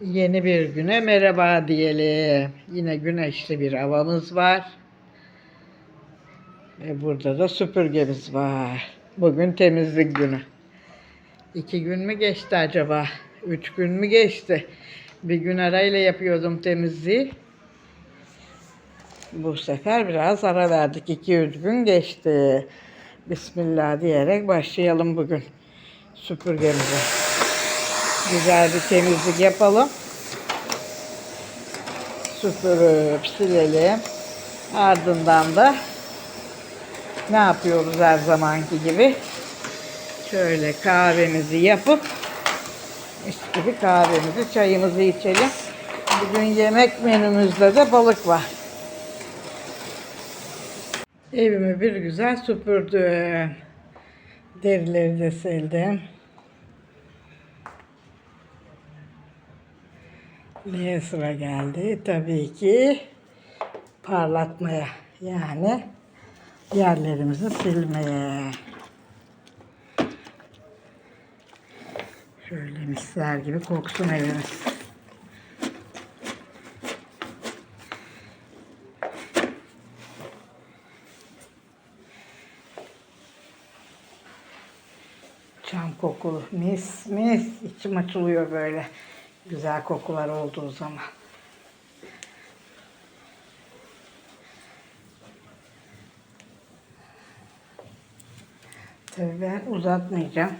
Yeni bir güne merhaba diyelim. Yine güneşli bir havamız var. Ve burada da süpürgemiz var. Bugün temizlik günü. İki gün mü geçti acaba? Üç gün mü geçti? Bir gün arayla yapıyordum temizliği. Bu sefer biraz ara verdik. İki üç gün geçti. Bismillah diyerek başlayalım bugün süpürgemize. Güzel bir temizlik yapalım. Süpürüp silelim. Ardından da ne yapıyoruz her zamanki gibi? Şöyle kahvemizi yapıp mis kahvemizi, çayımızı içelim. Bugün yemek menümüzde de balık var. Evimi bir güzel süpürdüm. Derileri de sildim. Neye sıra geldi? Tabii ki parlatmaya. Yani yerlerimizi silmeye. Şöyle misler gibi koksun evimiz. Çam kokulu mis mis içim açılıyor böyle güzel kokular olduğu zaman. Tabii ben uzatmayacağım.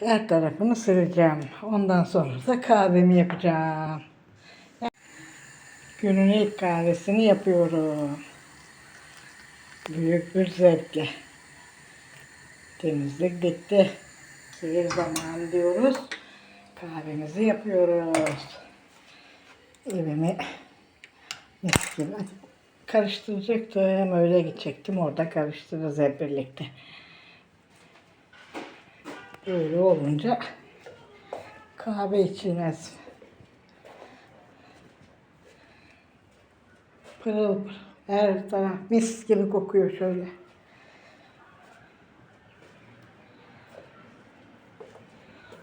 Her tarafını sileceğim. Ondan sonra da kahvemi yapacağım. Günün ilk kahvesini yapıyorum. Büyük bir zevkle. Temizlik bitti. Bir zaman diyoruz. Kahvemizi yapıyoruz. Evimi mis gibi karıştıracaktım. Öyle gidecektim. Orada karıştırırız hep birlikte. Böyle olunca kahve içilmez. Pırıl pırıl. Her taraf mis gibi kokuyor şöyle.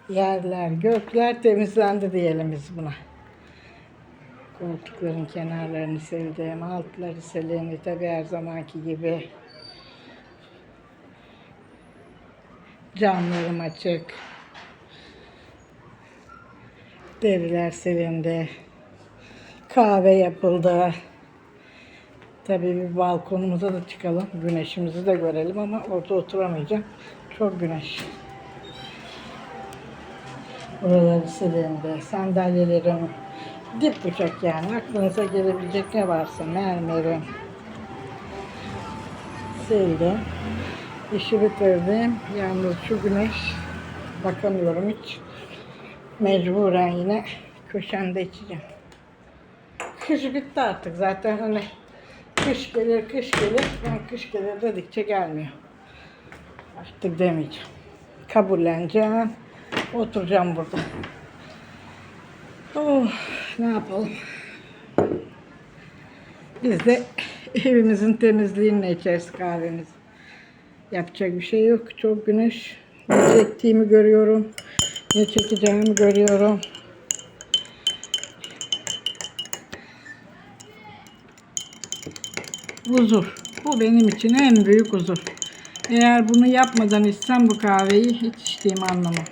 Yerler, gökler temizlendi diyelim biz buna. Koltukların kenarlarını sildim, altları silindi tabi her zamanki gibi. Camlarım açık. Deriler silindi. Kahve yapıldı. Tabii bir balkonumuza da çıkalım. Güneşimizi de görelim ama orada oturamayacağım. Çok güneş. Buraları silindi. Sandalyelerim dip bucak yani. Aklınıza gelebilecek ne varsa mermerim. Sildim. İşi bitirdim. Yalnız şu güneş bakamıyorum hiç. Mecburen yine köşemde içeceğim. Kış bitti artık zaten hani kış gelir kış gelir ben kış gelir dedikçe gelmiyor. Artık demeyeceğim. Kabulleneceğim. Oturacağım burada. Oh, ne yapalım? Biz de evimizin temizliğini içeriz kahvemizi. Yapacak bir şey yok. Çok güneş. Ne çektiğimi görüyorum. Ne çekeceğimi görüyorum. Huzur. Bu benim için en büyük huzur. Eğer bunu yapmadan içsem bu kahveyi hiç içtiğimi anlamam.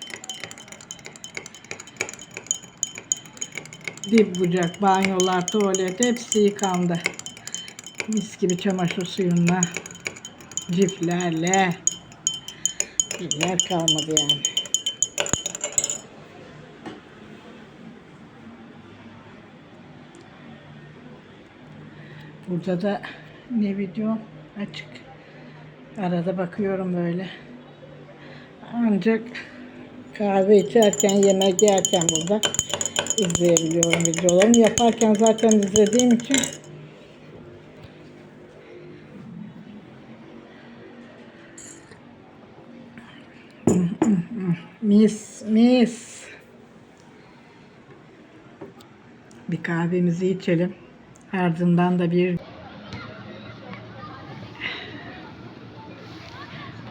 Dip bucak, banyolar, tuvalet hepsi yıkandı. Mis gibi çamaşır suyunla, ciflerle. Yer kalmadı yani. Burada da ne video açık. Arada bakıyorum böyle. Ancak kahve içerken, yemek yerken burada izleyebiliyorum videolarımı. Yaparken zaten izlediğim için mis mis bir kahvemizi içelim. Ardından da bir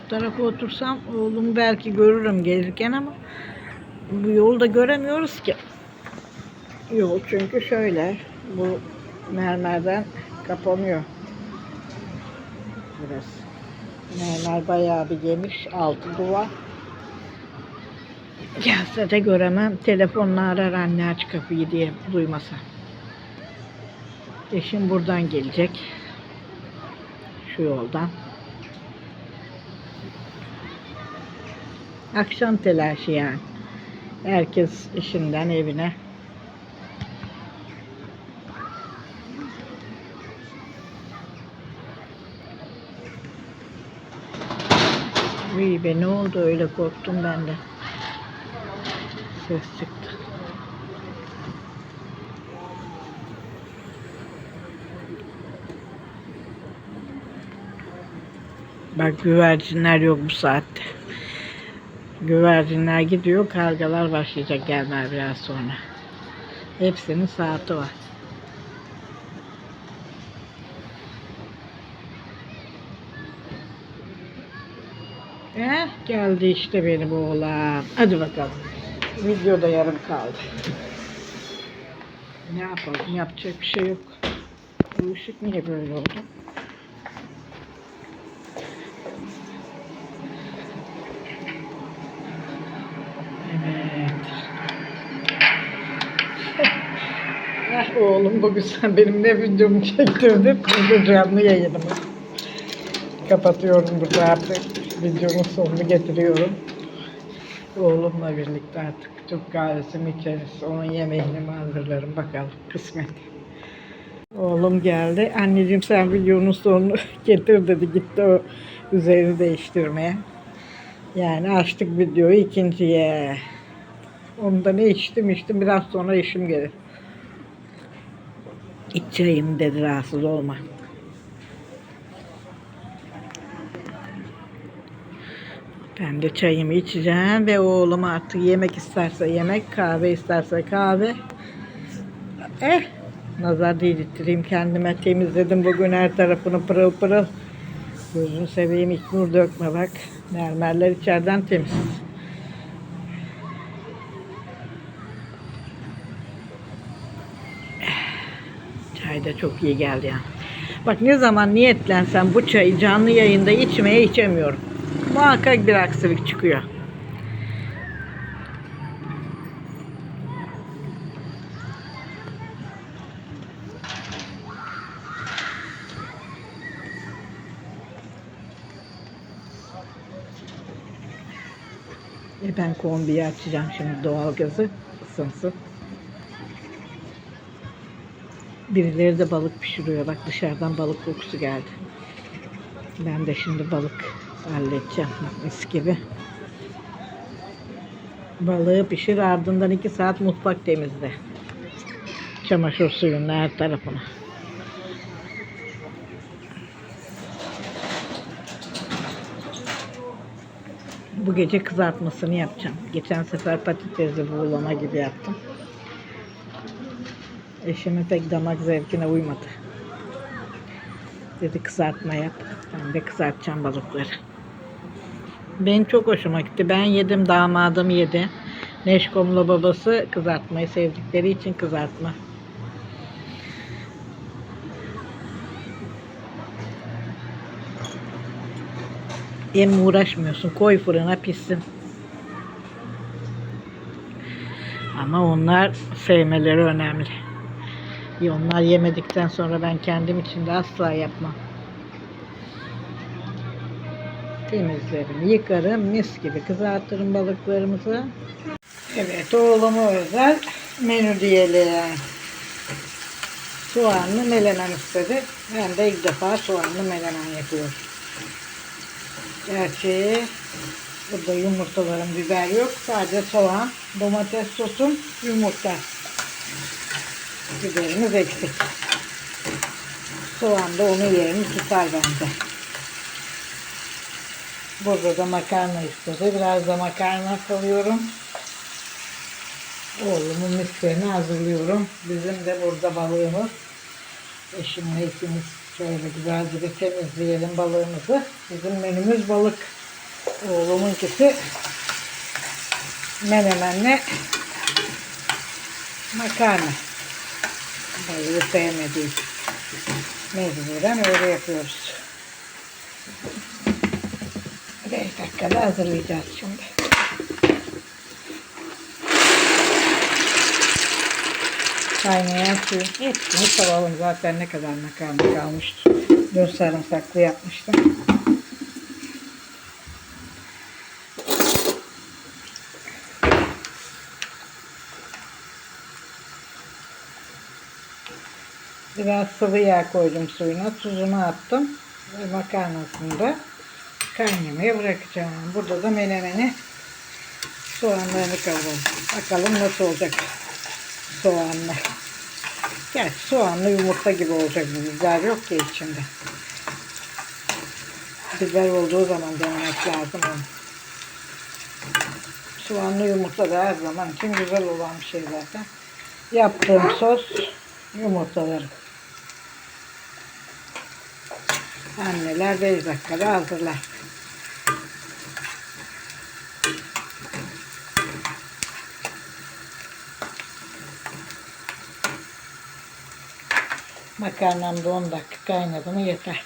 bu tarafa otursam oğlumu belki görürüm gelirken ama Bu yolu da göremiyoruz ki. Yol çünkü şöyle. Bu mermerden kapanıyor. Burası. Mermer bayağı bir geniş. Altı duvar. Gelse de göremem. Telefonla arar anne aç kapıyı diye duymasa. Eşim buradan gelecek. Şu yoldan. Akşam telaşı yani. Herkes işinden evine. Uy be ne oldu öyle korktum ben de. Ses çıktı. Bak güvercinler yok bu saatte. Güvercinler gidiyor, kargalar başlayacak gelmeye biraz sonra. Hepsinin saati var. Geldi işte benim oğlan. Hadi bakalım. Videoda yarım kaldı. Ne yapalım? Yapacak bir şey yok. Bu ışık niye böyle oldu? Ah oğlum bugün sen benim ne videomu çektirdin. Bugün canlı yayınımı. Kapatıyorum burada artık. Videonun sonunu getiriyorum. Oğlumla birlikte artık Türk kahvesini içeriz. Onun yemeğini mi hazırlarım bakalım kısmet. Oğlum geldi. Anneciğim sen videonun sonunu getir dedi. Gitti o üzerini değiştirmeye. Yani açtık videoyu ikinciye. Onda ne içtim içtim biraz sonra işim gelir. İç çayını dedi rahatsız olma. Ben de çayımı içeceğim ve oğlum artık yemek isterse yemek, kahve isterse kahve. Eh, nazar değdirttireyim kendime. Temizledim bugün her tarafını pırıl pırıl. Gözünü seveyim ilk nur dökme bak. Mermerler içeriden temiz. Çay da çok iyi geldi ya. Bak ne zaman niyetlensem bu çayı canlı yayında içmeye içemiyorum. Muhakkak bir aksilik çıkıyor. E ben kombiyi açacağım şimdi doğalgazı ısınsın. Birileri de balık pişiriyor. Bak dışarıdan balık kokusu geldi. Ben de şimdi balık halledeceğim mis gibi. Balığı pişir ardından iki saat mutfak temizle. Çamaşır suyunun her tarafına. Bu gece kızartmasını yapacağım. Geçen sefer patatesli buğulama gibi yaptım. Eşimin pek damak zevkine uymadı. Dedi kızartma yap. Ben de kızartacağım balıkları. Benim çok hoşuma gitti. Ben yedim, damadım yedi. Neşkom'la babası kızartmayı sevdikleri için kızartma. Hem uğraşmıyorsun. Koy fırına pişsin. Ama onlar sevmeleri önemli. Onlar yemedikten sonra ben kendim için de asla yapmam. Temizlerim, yıkarım, mis gibi kızartırım balıklarımızı. Evet, oğluma özel menü diyelim. Soğanlı melemen istedi. Ben de ilk defa soğanlı melemen yapıyorum. Gerçi burada yumurtalarım, biber yok. Sadece soğan, domates sosum, yumurta. Biberimiz eksik. Soğan da onun yerini tutar bence. Burada da makarna istedi. Biraz da makarna kalıyorum. Oğlumun mislerini hazırlıyorum. Bizim de burada balığımız. Eşimle ikimiz şöyle güzelce bir temizleyelim balığımızı. Bizim menümüz balık. Oğlumunkisi menemenle makarna. Balığı sevmediği. Mecburen öyle yapıyoruz. 5 dakikada hazırlayacağız şimdi. Kaynayan suyu hepsini salalım. Zaten ne kadar makarna kalmıştı. Dün sarımsaklı yapmıştım. Biraz sıvı yağ koydum suyuna. Tuzunu attım. Makarnasını da kaynamaya bırakacağım. Burada da menemeni soğanlarını kavuruyorum. Bakalım nasıl olacak soğanlı. Gerçi soğanlı yumurta gibi olacak. Biber yok ki içinde. Biber olduğu zaman denemek lazım. Soğanlı yumurta da her zaman için güzel olan bir şey zaten. Yaptığım sos yumurtalarım. Anneler 5 dakikada hazırlar. Makarnam da 10 dakika kaynadı mı yeter.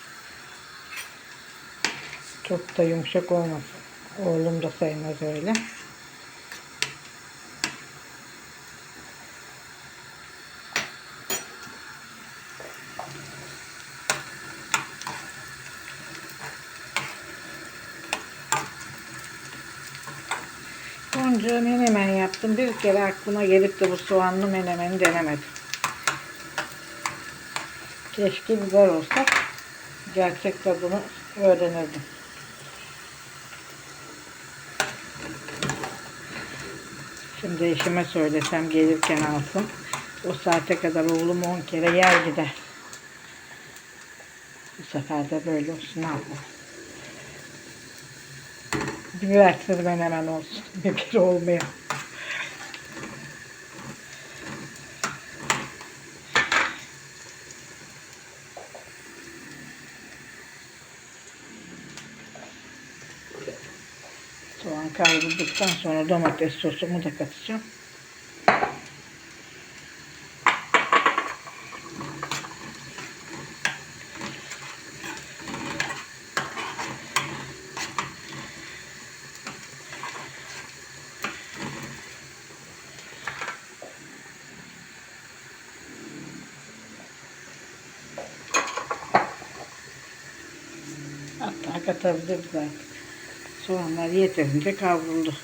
Çok da yumuşak olmasın. Oğlum da sevmez öyle. Onca menemen yaptım. Bir kere aklıma gelip de bu soğanlı menemeni denemedim. Keşke biber olsa gerçek tadını öğrenirdim. Şimdi eşime söylesem gelirken alsın. O saate kadar oğlum 10 kere yer gider. Bu sefer de böyle olsun abla. Bibersiz menemen olsun. Biber olmuyor. Soğan kavrulduktan sonra domates sosumu da katacağım. Hatta katabiliriz artık. Soğanlar yeterince kavruldu.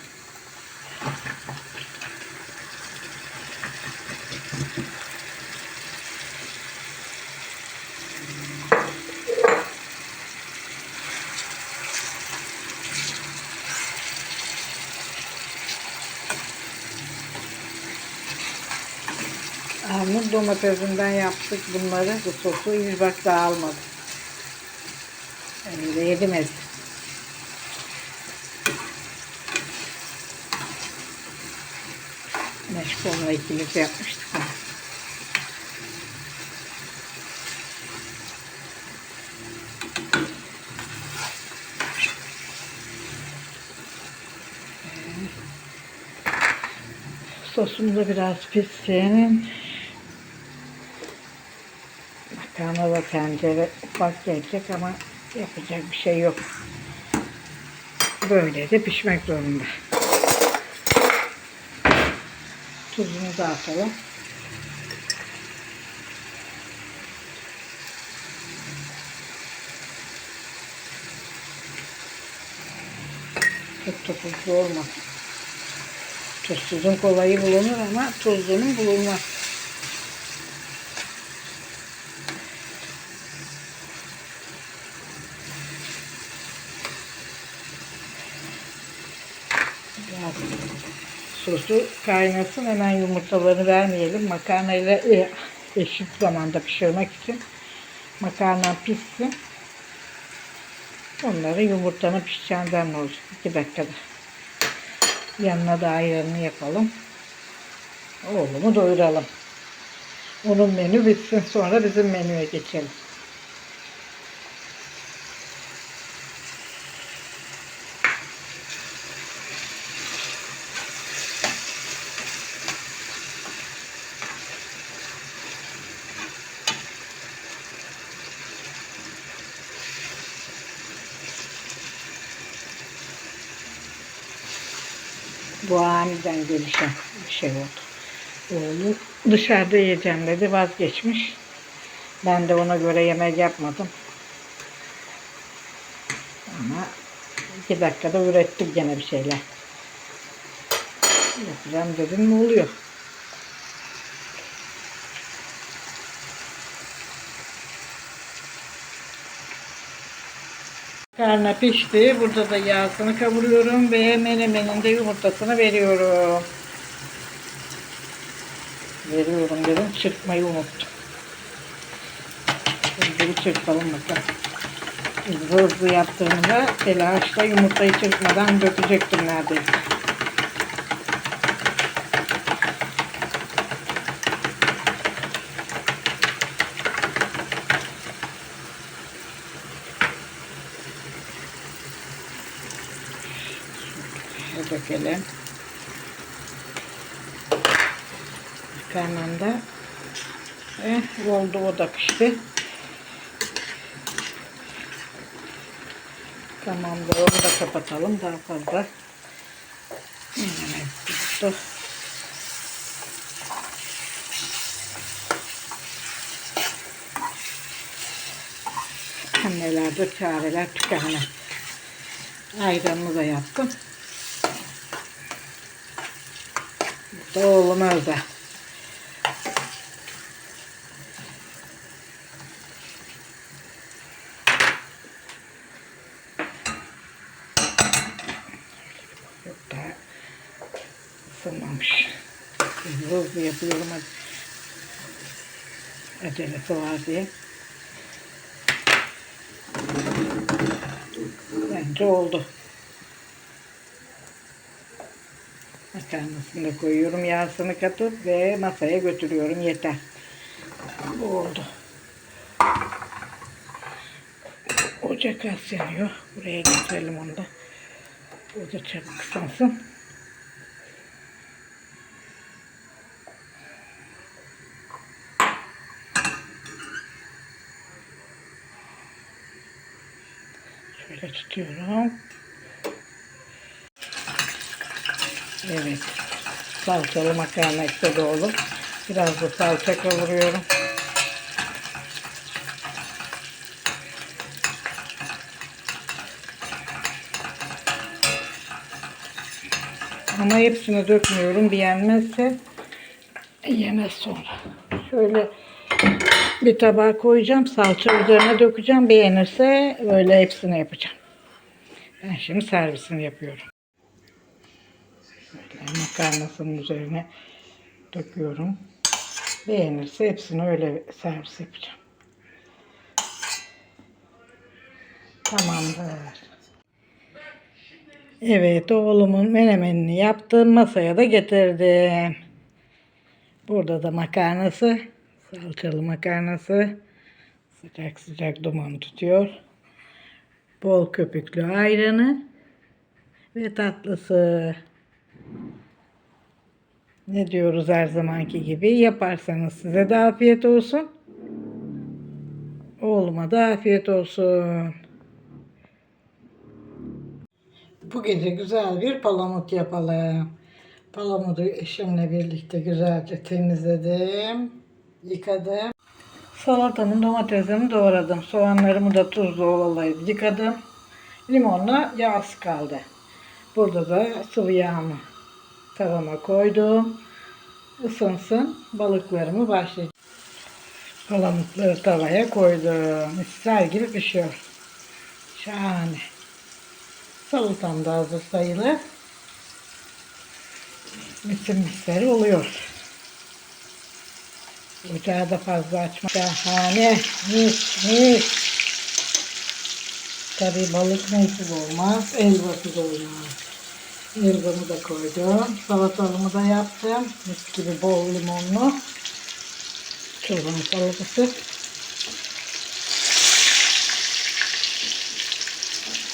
Armut domatesinden yaptık bunları. Bu sosu hiç bak dağılmadı. Öyle yedim ezdim. Meşgul'la ikimiz yapmıştık. Sosum da biraz pişsin. Makarna da tencere ufak gelecek ama yapacak bir şey yok. Böyle de pişmek zorunda. Tuzunu da atalım. Çok tuzlu olmasın. Tuzsuzun kolayı bulunur ama tuzlunun bulunmaz. Biraz sosu kaynasın hemen yumurtalarını vermeyelim. Makarnayla e, eşit zamanda pişirmek için makarna pişsin. Onları yumurtanın pişeceğinden olacak. 2 dakikada. Yanına da ayranını yapalım. Oğlumu doyuralım. Onun menü bitsin sonra bizim menüye geçelim. Bu aniden gelişen bir şey oldu. Oğlum dışarıda yiyeceğim dedi vazgeçmiş. Ben de ona göre yemek yapmadım. Ama iki dakikada ürettik gene bir şeyler. Yapacağım dedim ne oluyor? Karna pişti. Burada da yağsını kavuruyorum ve menemenin de yumurtasını veriyorum. Veriyorum dedim. Çırpmayı unuttum. Bir çırpalım bakalım. Hızlı hızlı yaptığımda telaşla yumurtayı çırpmadan dökecektim neredeyse. Dökelim. Karnında eh, oldu o da pişti. Tamamdır onu da kapatalım daha fazla. Tuttu. Annelerde çareler tükenmez. Ayranımı da yaptım. Bu da oğluma özel. Yok daha ısınmamış. Hızlı yapıyorum. Acelesi var diye. Bence oldu. Makarnasını koyuyorum. Yağsını katıp ve masaya götürüyorum. Yeter. Bu oldu. Ocak az yanıyor. Buraya getirelim onu da. O da çabuk ıslansın. Şöyle tutuyorum. Evet. Salçalı makarna istedi oğlum. Biraz da salça kavuruyorum. Ama hepsini dökmüyorum. Beğenmezse yemez sonra. Şöyle bir tabağa koyacağım. Salça üzerine dökeceğim. Beğenirse öyle hepsini yapacağım. Ben şimdi servisini yapıyorum. Böyle makarnasının üzerine döküyorum. Beğenirse hepsini öyle servis yapacağım. Tamamdır. Evet oğlumun menemenini yaptım. Masaya da getirdim. Burada da makarnası. Salçalı makarnası. Sıcak sıcak duman tutuyor. Bol köpüklü ayranı. Ve tatlısı. Ne diyoruz her zamanki gibi yaparsanız size de afiyet olsun. Oğluma da afiyet olsun. Bu gece güzel bir palamut yapalım. Palamudu eşimle birlikte güzelce temizledim. Yıkadım. Salatamı, domatesimi doğradım. Soğanlarımı da tuzlu ovalayıp yıkadım. Limonla yağsı kaldı. Burada da sıvı yağımı tavama koydum. Isınsın. Balıklarımı başlayacağım. Palamutları tavaya koydum. Misler gibi pişiyor. Şahane. Salatam da hazır sayılır. Bütün misleri oluyor. Ocağı da fazla açma. Şahane. Mis mis. Tabii balık neysiz olmaz. Elbasız olmaz. Elbamı da koydum. Salatalımı da yaptım. Mis gibi bol limonlu. Çoban salatası.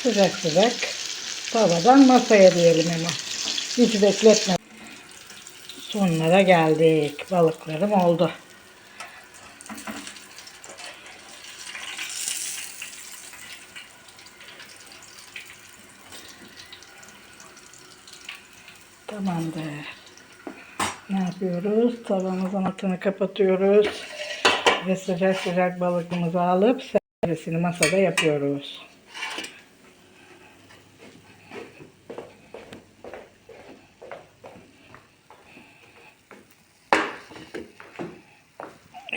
Sıcak sıcak tavadan masaya diyelim hemen. Hiç bekletme. Sonlara geldik. Balıklarım oldu. Tamamdır. Ne yapıyoruz? Tavamızın altını kapatıyoruz. Ve sıcak sıcak balıkımızı alıp servisini masada yapıyoruz.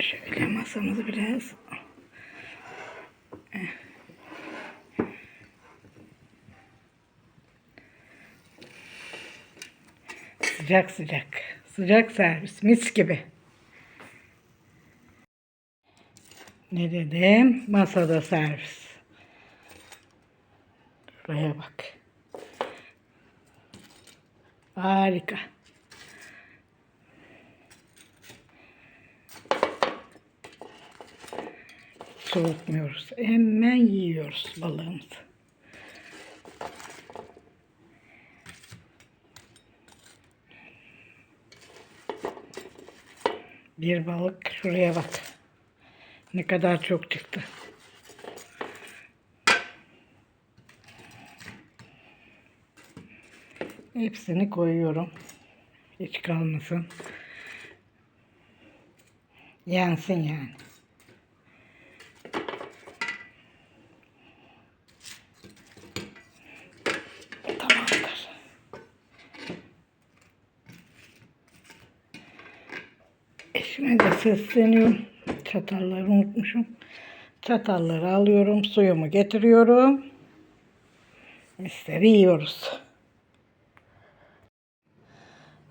Şöyle masamızı biraz Sıcak sıcak. Sıcak servis. Mis gibi. Ne dedim? Masada servis. Buraya bak. Harika. Soğutmuyoruz. Hemen yiyoruz balığımızı. Bir balık şuraya bak. Ne kadar çok çıktı. Hepsini koyuyorum. Hiç kalmasın. Yensin yani. Tamamdır. Eşime de sesleniyorum. Çatalları unutmuşum. Çatalları alıyorum. Suyumu getiriyorum. Misleri yiyoruz.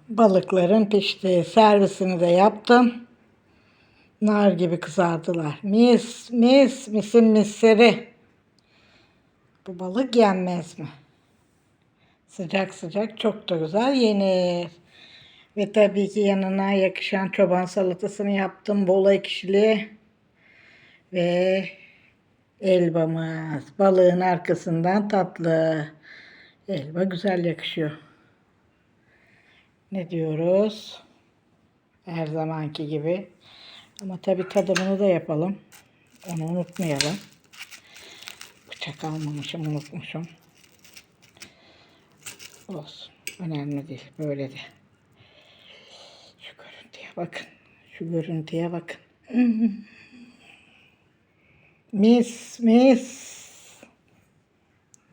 Balıkların pişti. Servisini de yaptım. Nar gibi kızardılar. Mis, mis, misin misleri. Bu balık yenmez mi? Sıcak sıcak çok da güzel yenir. Ve tabii ki yanına yakışan çoban salatasını yaptım. Bol ekşili. Ve elbamız. Balığın arkasından tatlı. Elba güzel yakışıyor. Ne diyoruz? Her zamanki gibi. Ama tabii tadımını da yapalım. Onu unutmayalım. Bıçak almamışım, unutmuşum. Olsun. Önemli değil. Böyle de. Bakın. Şu görüntüye bakın. Mis mis.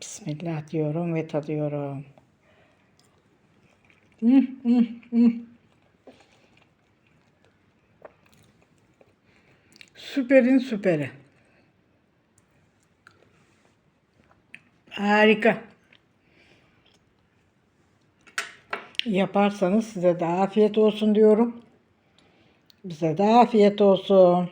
Bismillah diyorum ve tadıyorum. Hı, hı, hı. Süperin süperi. Harika. Yaparsanız size de afiyet olsun diyorum. Bize de afiyet olsun.